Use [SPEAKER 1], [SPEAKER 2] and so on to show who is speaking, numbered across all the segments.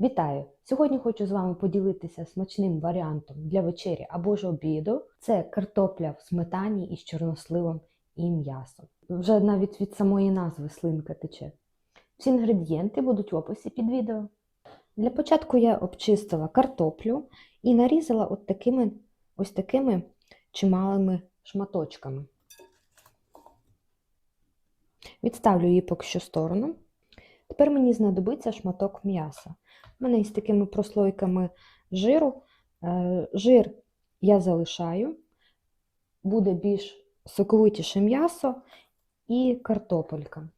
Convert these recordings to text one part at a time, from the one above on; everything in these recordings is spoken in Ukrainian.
[SPEAKER 1] Вітаю! Сьогодні хочу з вами поділитися смачним варіантом для вечері або ж обіду. Це картопля в сметані із чорносливом і м'ясом. Вже навіть від самої назви слинка тече. Всі інгредієнти будуть в описі під відео. Для початку я обчистила картоплю і нарізала от такими, ось такими чималими шматочками. Відставлю її поки що сторону. Тепер мені знадобиться шматок м'яса. У мене із такими прослойками жиру. Е, Жир я залишаю, буде більш соковитіше м'ясо і картопелька.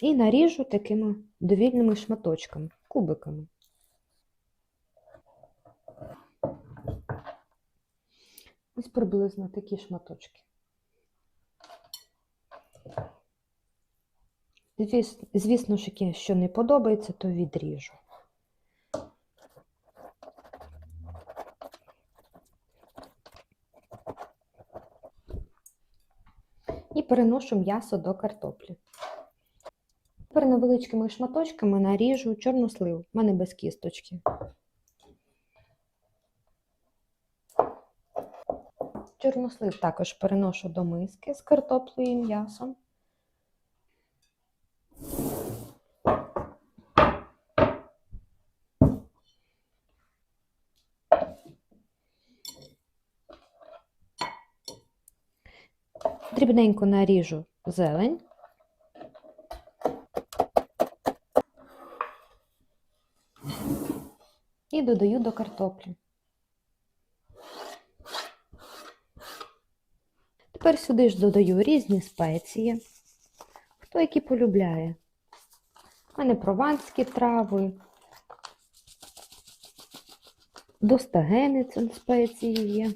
[SPEAKER 1] І наріжу такими довільними шматочками, кубиками. Ось приблизно такі шматочки. Звісно ж, що не подобається, то відріжу. І переношу м'ясо до картоплі. Тепер невеличкими шматочками наріжу чорнослив. У мене без кісточки. Чорнослив також переношу до миски з картоплею і м'ясом. Дрібненько наріжу зелень. І додаю до картоплі. Тепер сюди ж додаю різні спеції, хто які полюбляє. У мене прованські трави, достагениць спеції є.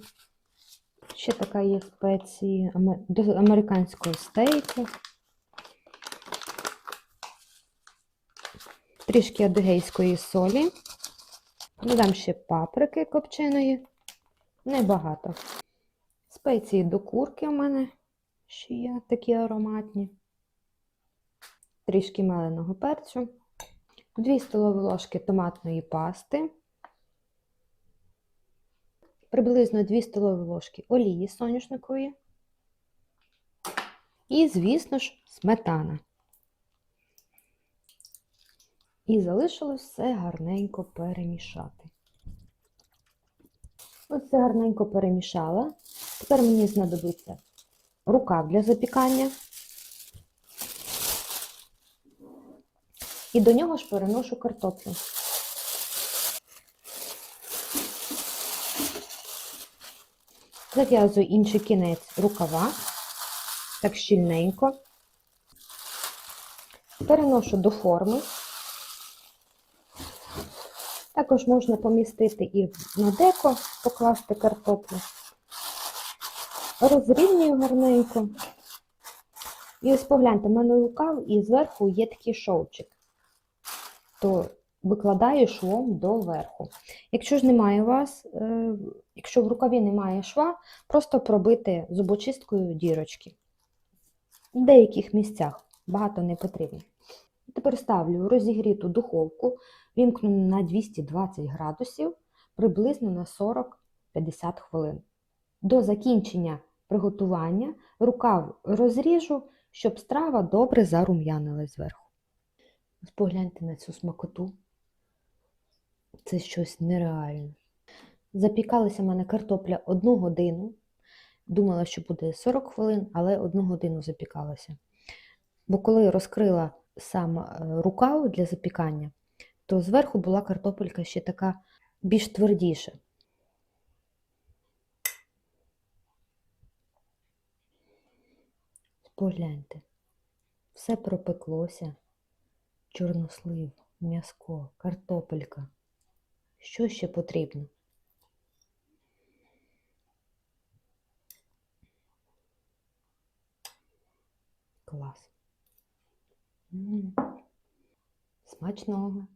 [SPEAKER 1] Ще така є спеції до американського стейку. Трішки адигейської солі. Додам ще паприки копченої. Небагато. Спеції до курки у мене ще є такі ароматні. Трішки меленого перцю. 2 столові ложки томатної пасти. Приблизно 2 столові ложки олії соняшникової. І, звісно ж, сметана. І залишилось все гарненько перемішати. Ось все гарненько перемішала. Тепер мені знадобиться рукав для запікання. І до нього ж переношу картоплю. Зав'язую інший кінець рукава, так щільненько. Переношу до форми. Також можна помістити і на деко, покласти картоплю. Розрівнюю гарненько. І ось погляньте, в мене рукав і зверху є такий шовчик. То викладаю швом до верху. Якщо ж немає у вас, е, якщо в рукаві немає шва, просто пробити зубочисткою дірочки. В деяких місцях багато не потрібно. Тепер ставлю розігріту духовку, вімкнену на 220 градусів, приблизно на 40-50 хвилин. До закінчення приготування рукав розріжу, щоб страва добре зарум'янилась зверху. Погляньте на цю смакоту. Це щось нереальне. Запікалася в мене картопля одну годину. Думала, що буде 40 хвилин, але одну годину запікалася. Бо коли розкрила сам е, рукав для запікання, то зверху була картопелька ще така більш твердіша. Погляньте, все пропеклося. Чорнослив, м'яско, картопелька. Що ще потрібно? Клас. Смачного.